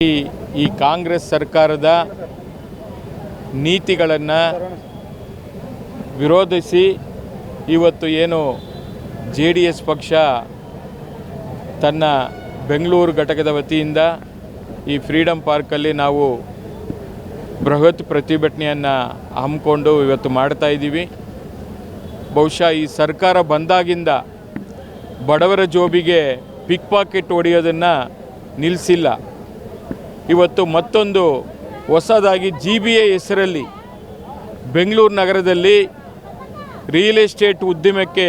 ಈ ಕಾಂಗ್ರೆಸ್ ಸರ್ಕಾರದ ನೀತಿಗಳನ್ನು ವಿರೋಧಿಸಿ ಇವತ್ತು ಏನು ಜೆ ಡಿ ಎಸ್ ಪಕ್ಷ ತನ್ನ ಬೆಂಗಳೂರು ಘಟಕದ ವತಿಯಿಂದ ಈ ಫ್ರೀಡಮ್ ಪಾರ್ಕಲ್ಲಿ ನಾವು ಬೃಹತ್ ಪ್ರತಿಭಟನೆಯನ್ನು ಹಮ್ಮಿಕೊಂಡು ಇವತ್ತು ಮಾಡ್ತಾ ಇದ್ದೀವಿ. ಬಹುಶಃ ಈ ಸರ್ಕಾರ ಬಂದಾಗಿಂದ ಬಡವರ ಜೋಬಿಗೆ ಪಿಕ್ ಪಾಕೆಟ್ ಹೊಡೆಯೋದನ್ನು ನಿಲ್ಲಿಸಿಲ್ಲ ಇವತ್ತು ಮತ್ತೊಂದು ಹೊಸದಾಗಿ ಜಿ ಬಿ ಎ ಹೆಸರಲ್ಲಿ ಬೆಂಗಳೂರು ನಗರದಲ್ಲಿ ರಿಯಲ್ ಎಸ್ಟೇಟ್ ಉದ್ಯಮಕ್ಕೆ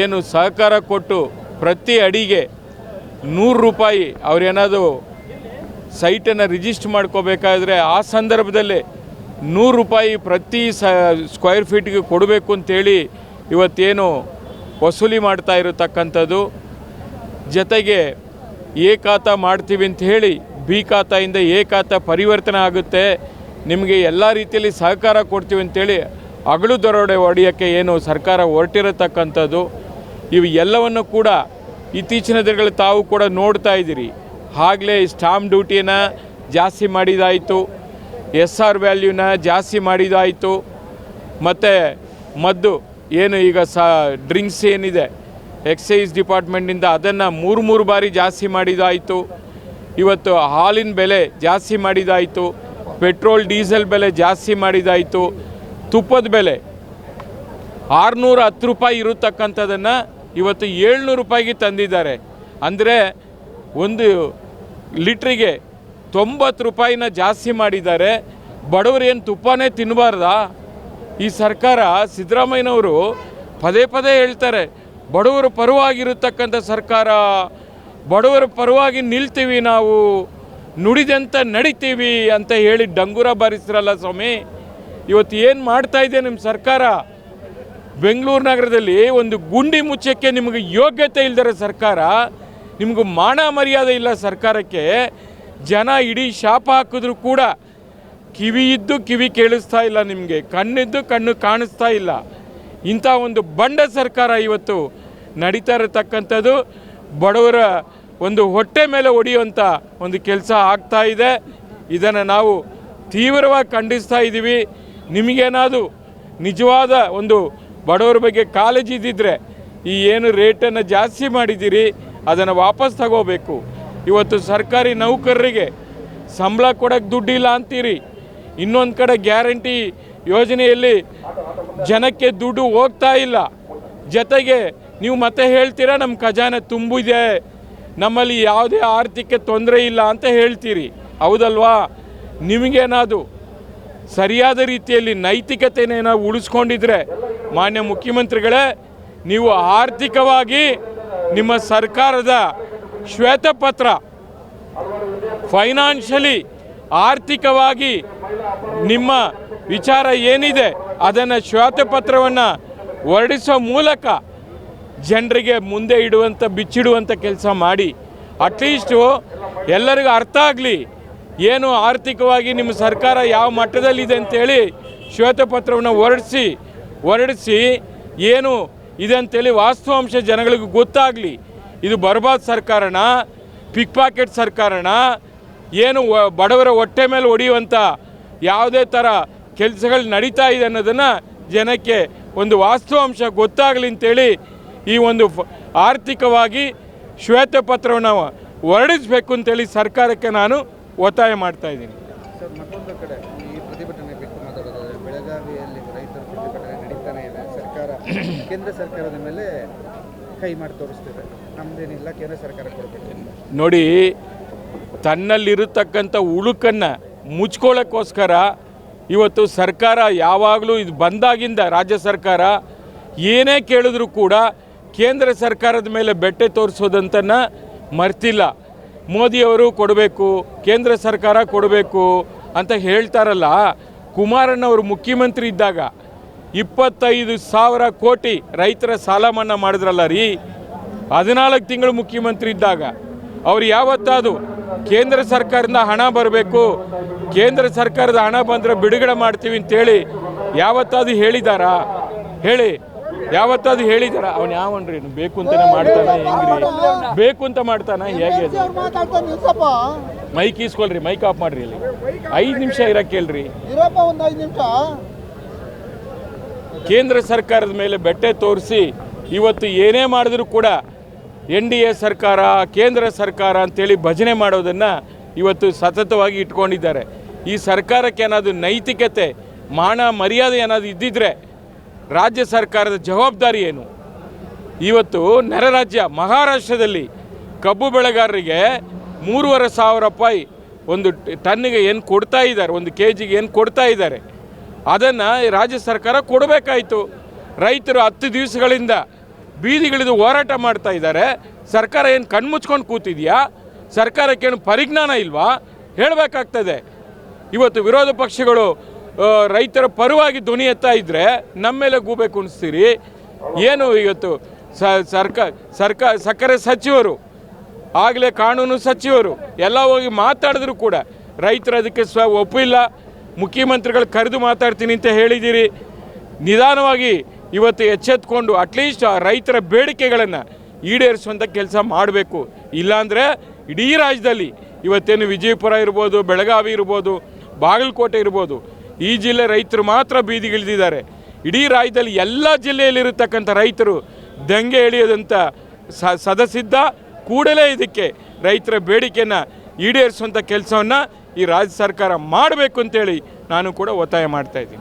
ಏನು ಸಹಕಾರ ಕೊಟ್ಟು ಪ್ರತಿ ಅಡಿಗೆ ನೂರು ರೂಪಾಯಿ ಅವರೇನಾದರೂ ಸೈಟನ್ನು ರಿಜಿಸ್ಟರ್ ಮಾಡ್ಕೋಬೇಕಾದ್ರೆ ಆ ಸಂದರ್ಭದಲ್ಲೇ ನೂರು ರೂಪಾಯಿ ಪ್ರತಿ ಸ ಸ್ಕ್ವೇರ್ ಫೀಟ್ಗೆ ಕೊಡಬೇಕು ಅಂತೇಳಿ ಇವತ್ತೇನು ವಸೂಲಿ ಮಾಡ್ತಾ ಇರತಕ್ಕಂಥದ್ದು. ಜೊತೆಗೆ ಏಕಾತ ಮಾಡ್ತೀವಿ ಅಂತ ಹೇಳಿ ಬಿ ಖಾತೆಯಿಂದ ಎ ಖಾತ ಪರಿವರ್ತನೆ ಆಗುತ್ತೆ. ನಿಮಗೆ ಎಲ್ಲ ರೀತಿಯಲ್ಲಿ ಸಹಕಾರ ಕೊಡ್ತೀವಿ ಅಂತೇಳಿ ಅಗಳು ದರೋಡೆ ಹೊಡೆಯೋಕ್ಕೆ ಏನು ಸರ್ಕಾರ ಹೊರಟಿರತಕ್ಕಂಥದ್ದು. ಇವು ಎಲ್ಲವನ್ನು ಕೂಡ ಇತ್ತೀಚಿನ ದಿನಗಳಲ್ಲಿ ತಾವು ಕೂಡ ನೋಡ್ತಾ ಇದ್ದೀರಿ. ಆಗಲೇ ಸ್ಟಾಂಪ್ ಡ್ಯೂಟಿನ ಜಾಸ್ತಿ ಮಾಡಿದಾಯಿತು. ಎಸ್ ಆರ್ ವ್ಯಾಲ್ಯೂನ ಜಾಸ್ತಿ ಮಾಡಿದಾಯಿತು. ಮತ್ತು ಮದ್ದು ಏನು ಈಗ ಸ ಡ್ರಿಂಕ್ಸ್ ಏನಿದೆ, ಎಕ್ಸೈಸ್ ಡಿಪಾರ್ಟ್ಮೆಂಟಿಂದ ಅದನ್ನು ಮೂರು ಮೂರು ಬಾರಿ ಜಾಸ್ತಿ ಮಾಡಿದಾಯಿತು. ಇವತ್ತು ಹಾಲಿನ ಬೆಲೆ ಜಾಸ್ತಿ ಮಾಡಿದಾಯಿತು, ಪೆಟ್ರೋಲ್, ಡೀಸೆಲ್ ಬೆಲೆ ಜಾಸ್ತಿ ಮಾಡಿದಾಯಿತು, ತುಪ್ಪದ ಬೆಲೆ ಆರುನೂರ ಹತ್ತು ರೂಪಾಯಿ ಇರತಕ್ಕಂಥದ್ದನ್ನು ಇವತ್ತು ಏಳ್ನೂರು ರೂಪಾಯಿಗೆ ತಂದಿದ್ದಾರೆ. ಅಂದರೆ ಒಂದು ಲೀಟ್ರಿಗೆ ತೊಂಬತ್ತು ರೂಪಾಯಿನ ಜಾಸ್ತಿ ಮಾಡಿದ್ದಾರೆ. ಬಡವರು ಏನು ತುಪ್ಪನೇ ತಿನ್ನಬಾರ್ದಾ ಈ ಸರ್ಕಾರ ಸಿದ್ದರಾಮಯ್ಯನವರು ಪದೇ ಪದೇ ಹೇಳ್ತಾರೆ, ಬಡವರ ಪರವಾಗಿರತಕ್ಕಂಥ ಸರ್ಕಾರ ಬಡವರ ಪರವಾಗಿ ನಿಲ್ತೀವಿ ನಾವು, ನುಡಿದಂತ ನಡಿತೀವಿ ಅಂತ ಹೇಳಿ ಡಂಗೂರ ಬಾರಿಸ್ರಲ್ಲ ಸ್ವಾಮಿ. ಇವತ್ತು ಏನು ಮಾಡ್ತಾ ಇದೆ ನಿಮ್ಮ ಸರ್ಕಾರ? ಬೆಂಗಳೂರು ನಗರದಲ್ಲಿ ಒಂದು ಗುಂಡಿ ಮುಚ್ಚಕ್ಕೆ ನಿಮಗೆ ಯೋಗ್ಯತೆ ಇಲ್ದರೆ ಸರ್ಕಾರ, ನಿಮಗೆ ಮಾನ ಮರ್ಯಾದೆ ಇಲ್ಲ ಸರ್ಕಾರಕ್ಕೆ, ಜನ ಇಡೀ ಶಾಪ ಹಾಕಿದ್ರು ಕೂಡ ಕಿವಿ ಇದ್ದು ಕಿವಿ ಕೇಳಿಸ್ತಾ ಇಲ್ಲ ನಿಮಗೆ, ಕಣ್ಣಿದ್ದು ಕಣ್ಣು ಕಾಣಿಸ್ತಾ ಇಲ್ಲ. ಇಂಥ ಒಂದು ಬಂಡ ಸರ್ಕಾರ ಇವತ್ತು ನಡೀತಾ ಇರತಕ್ಕಂಥದ್ದು. ಬಡವರ ಒಂದು ಹೊಟ್ಟೆ ಮೇಲೆ ಹೊಡೆಯುವಂಥ ಒಂದು ಕೆಲಸ ಆಗ್ತಾ ಇದೆ. ಇದನ್ನು ನಾವು ತೀವ್ರವಾಗಿ ಖಂಡಿಸ್ತಾ ಇದ್ದೀವಿ ನಿಮಗೇನಾದರೂ ನಿಜವಾದ ಒಂದು ಬಡವರ ಬಗ್ಗೆ ಕಾಳಜಿ ಇದ್ದಿದ್ದರೆ ಈ ಏನು ರೇಟನ್ನು ಜಾಸ್ತಿ ಮಾಡಿದ್ದೀರಿ, ಅದನ್ನು ವಾಪಸ್ ತಗೋಬೇಕು. ಇವತ್ತು ಸರ್ಕಾರಿ ನೌಕರರಿಗೆ ಸಂಬಳ ಕೊಡೋಕ್ಕೆ ದುಡ್ಡಿಲ್ಲ ಅಂತೀರಿ. ಇನ್ನೊಂದು ಕಡೆ ಗ್ಯಾರಂಟಿ ಯೋಜನೆಯಲ್ಲಿ ಜನಕ್ಕೆ ದುಡ್ಡು ಹೋಗ್ತಾ ಇಲ್ಲ. ಜೊತೆಗೆ ನೀವು ಮತ್ತೆ ಹೇಳ್ತೀರಾ ನಮ್ಮ ಖಜಾನೆ ತುಂಬಿದೆ ನಮ್ಮಲ್ಲಿ ಯಾವುದೇ ಆರ್ಥಿಕ ತೊಂದರೆ ಇಲ್ಲ ಅಂತ ಹೇಳ್ತೀರಿ. ಹೌದಲ್ವಾ? ನಿಮಗೇನಾದ್ರು ಸರಿಯಾದ ರೀತಿಯಲ್ಲಿ ನೈತಿಕತೆಯನ್ನು ಉಳಿಸ್ಕೊಂಡಿದ್ರೆ, ಮಾನ್ಯ ಮುಖ್ಯಮಂತ್ರಿಗಳೇ, ನೀವು ಆರ್ಥಿಕವಾಗಿ ನಿಮ್ಮ ಸರ್ಕಾರದ ಶ್ವೇತಪತ್ರ, ಫೈನಾನ್ಷಿಯಲಿ ಆರ್ಥಿಕವಾಗಿ ನಿಮ್ಮ ವಿಚಾರ ಏನಿದೆ, ಅದನ್ನು ಶ್ವೇತಪತ್ರವನ್ನು ಹೊರಡಿಸೋ ಮೂಲಕ ಜನರಿಗೆ ಮುಂದೆ ಇಡುವಂಥ ಬಿಚ್ಚಿಡುವಂಥ ಕೆಲಸ ಮಾಡಿ ಅಟ್ಲೀಸ್ಟು ಎಲ್ಲರಿಗೂ ಅರ್ಥ ಆಗಲಿ. ಏನು ಆರ್ಥಿಕವಾಗಿ ನಿಮ್ಮ ಸರ್ಕಾರ ಯಾವ ಮಟ್ಟದಲ್ಲಿದೆ ಅಂತೇಳಿ ಶ್ವೇತಪತ್ರವನ್ನು ಹೊರಡಿಸಿ ಹೊರಡಿಸಿ ಏನು ಇದೆ ಅಂತೇಳಿ ವಾಸ್ತವಾಂಶ ಜನಗಳಿಗೆ ಗೊತ್ತಾಗಲಿ. ಇದು ಬರ್ಬಾದ್ ಸರ್ಕಾರನ? ಪಿಕ್ ಪಾಕೆಟ್ ಸರ್ಕಾರನ? ಏನು ಬಡವರ ಹೊಟ್ಟೆ ಮೇಲೆ ಹೊಡೆಯುವಂಥ ಯಾವುದೇ ಥರ ಕೆಲಸಗಳು ನಡೀತಾ ಇದೆ ಅನ್ನೋದನ್ನು ಜನಕ್ಕೆ ಒಂದು ವಾಸ್ತವಾಂಶ ಗೊತ್ತಾಗಲಿ ಅಂತೇಳಿ ಈ ಒಂದು ಆರ್ಥಿಕವಾಗಿ ಆರ್ಥಿಕವಾಗಿ ಶ್ವೇತಪತ್ರವನ್ನು ಹೊರಡಿಸಬೇಕು ಅಂತೇಳಿ ಸರ್ಕಾರಕ್ಕೆ ನಾನು ಒತ್ತಾಯ ಮಾಡ್ತಾ ಇದ್ದೀನಿ. ಕೇಂದ್ರ ಸರ್ಕಾರದ ಮೇಲೆ ಕೈ ಮಾಡಿ ನಮ್ದೇನಿಲ್ಲ ಕೇಂದ್ರ ಸರ್ಕಾರ ನೋಡಿ ತನ್ನಲ್ಲಿರತಕ್ಕಂಥ ಉಳುಕನ್ನು ಮುಚ್ಕೊಳ್ಳೋಕ್ಕೋಸ್ಕರ ಇವತ್ತು ಸರ್ಕಾರ ಯಾವಾಗಲೂ ಇದು ಬಂದಾಗಿಂದ ರಾಜ್ಯ ಸರ್ಕಾರ ಏನೇ ಕೇಳಿದ್ರು ಕೂಡ ಕೇಂದ್ರ ಸರ್ಕಾರದ ಮೇಲೆ ಬೆಟ್ಟೆ ತೋರಿಸೋದಂತನ್ನು ಮರ್ತಿಲ್ಲ. ಮೋದಿಯವರು ಕೊಡಬೇಕು, ಕೇಂದ್ರ ಸರ್ಕಾರ ಕೊಡಬೇಕು ಅಂತ ಹೇಳ್ತಾರಲ್ಲ ಕುಮಾರಣ್ಣವರು ಮುಖ್ಯಮಂತ್ರಿ ಇದ್ದಾಗ ಇಪ್ಪತ್ತೈದು ಸಾವಿರ ಕೋಟಿ ರೈತರ ಸಾಲ ಮನ್ನಾ ಮಾಡಿದ್ರಲ್ಲ ರೀ. ಹದಿನಾಲ್ಕು ತಿಂಗಳು ಮುಖ್ಯಮಂತ್ರಿ ಇದ್ದಾಗ ಅವ್ರು ಯಾವತ್ತಾದು ಕೇಂದ್ರ ಸರ್ಕಾರದಿಂದ ಹಣ ಬರಬೇಕು, ಕೇಂದ್ರ ಸರ್ಕಾರದ ಹಣ ಬಂದರೆ ಬಿಡುಗಡೆ ಮಾಡ್ತೀವಿ ಅಂತೇಳಿ ಯಾವತ್ತಾದ್ರು ಹೇಳಿದಾರಾ? ಹೇಳಿ. ಯಾವತ್ತಾದ್ರು ಹೇಳಿದಾರ ಅವನು ಯಾವನ್ರಿ ಬೇಕು ಅಂತಾನೆ ಮಾಡ್ತಾನ ಹೆಂಗ್ರಿ? ಬೇಕು ಅಂತ ಮಾಡ್ತಾನ ಹೇಗೆ ಅದು? ಮೈಕ್ ಈಸ್ಕೊಳ್ರಿ ಮೈಕ್ ಆಫ್ ಮಾಡ್ರಿ ಇಲ್ಲಿ. ಐದು ನಿಮಿಷ ಇರಕ್ಕೆ ಹೇಳ್ರಿ. ಇರಪ್ಪ ಒಂದು ಐದು ನಿಮಿಷ. ಕೇಂದ್ರ ಸರ್ಕಾರದ ಮೇಲೆ ಬೆಟ್ಟೆ ತೋರಿಸಿ ಇವತ್ತು ಏನೇ ಮಾಡಿದ್ರು ಕೂಡ ಎನ್ ಡಿ ಎ ಸರ್ಕಾರ ಕೇಂದ್ರ ಸರ್ಕಾರ ಅಂತೇಳಿ ಭಜನೆ ಮಾಡೋದನ್ನು ಇವತ್ತು ಸತತವಾಗಿ ಇಟ್ಕೊಂಡಿದ್ದಾರೆ. ಈ ಸರ್ಕಾರಕ್ಕೆ ಏನಾದರೂ ನೈತಿಕತೆ ಮಾನ ಮರ್ಯಾದೆ ಏನಾದರೂ ಇದ್ದಿದ್ರೆ ರಾಜ್ಯ ಸರ್ಕಾರದ ಜವಾಬ್ದಾರಿ ಏನು? ಇವತ್ತು ನೆರೆ ರಾಜ್ಯ ಮಹಾರಾಷ್ಟ್ರದಲ್ಲಿ ಕಬ್ಬು ಬೆಳೆಗಾರರಿಗೆ ಮೂರುವರೆ ಸಾವಿರ ರೂಪಾಯಿ ಒಂದು ಟನ್ನಿಗೆ ಏನು ಕೊಡ್ತಾ ಇದ್ದಾರೆ, ಒಂದು ಕೆ ಜಿಗೆ ಏನು ಕೊಡ್ತಾ ಇದ್ದಾರೆ. ಅದನ್ನು ರಾಜ್ಯ ಸರ್ಕಾರ ಕೊಡಬೇಕಾಯಿತು. ರೈತರು ಹತ್ತು ದಿವಸಗಳಿಂದ ಬೀದಿಗಳಿದು ಹೋರಾಟ ಮಾಡ್ತಾ ಇದ್ದಾರೆ. ಸರ್ಕಾರ ಏನು ಕಣ್ಮುಚ್ಕೊಂಡು ಕೂತಿದೆಯಾ? ಸರ್ಕಾರಕ್ಕೇನು ಪರಿಜ್ಞಾನ ಇಲ್ವಾ? ಹೇಳಬೇಕಾಗ್ತದೆ. ಇವತ್ತು ವಿರೋಧ ಪಕ್ಷಗಳು ರೈತರ ಪರವಾಗಿ ಧ್ವನಿ ಎತ್ತಾ ಇದ್ರೆ ನಮ್ಮ ಮೇಲೆ ಗೂಬೆ ಕುಣಿಸ್ತೀರಿ. ಏನು ಇವತ್ತು ಸರ್ಕಾರ ಸರ್ಕಾರ ಸಕ್ಕರೆ ಸಚಿವರು, ಆಗಲೇ ಕಾನೂನು ಸಚಿವರು, ಎಲ್ಲ ಹೋಗಿ ಮಾತಾಡಿದ್ರು ಕೂಡ. ರೈತರು ಅದಕ್ಕೆ ಸ್ವ ಒಪ್ಪಿಲ್ಲ. ಮುಖ್ಯಮಂತ್ರಿಗಳು ಕರೆದು ಮಾತಾಡ್ತೀನಿ ಅಂತ ಹೇಳಿದ್ದೀರಿ. ನಿಧಾನವಾಗಿ ಇವತ್ತು ಎಚ್ಚೆತ್ಕೊಂಡು ಅಟ್ಲೀಸ್ಟ್ ರೈತರ ಬೇಡಿಕೆಗಳನ್ನು ಈಡೇರಿಸುವಂಥ ಕೆಲಸ ಮಾಡಬೇಕು. ಇಲ್ಲಾಂದರೆ ಇಡೀ ರಾಜ್ಯದಲ್ಲಿ ಇವತ್ತೇನು ವಿಜಯಪುರ ಇರ್ಬೋದು, ಬೆಳಗಾವಿ ಇರ್ಬೋದು, ಬಾಗಲಕೋಟೆ ಇರ್ಬೋದು ಈ ಜಿಲ್ಲೆ ರೈತರು ಮಾತ್ರ ಬೀದಿಗಿಳಿದಿದ್ದಾರೆ. ಇಡೀ ರಾಜ್ಯದಲ್ಲಿ ಎಲ್ಲ ಜಿಲ್ಲೆಯಲ್ಲಿರತಕ್ಕಂಥ ರೈತರು ದಂಗೆ ಎಳೆಯೋದಂಥ ಸ ಸದಸಿದ್ಧ ಕೂಡಲೇ ಇದಕ್ಕೆ ರೈತರ ಬೇಡಿಕೆಯನ್ನು ಈಡೇರಿಸುವಂಥ ಕೆಲಸವನ್ನು ಈ ರಾಜ್ಯ ಸರ್ಕಾರ ಮಾಡಬೇಕು ಅಂತೇಳಿ ನಾನು ಕೂಡ ಒತ್ತಾಯ ಮಾಡ್ತಾ ಇದ್ದೀನಿ.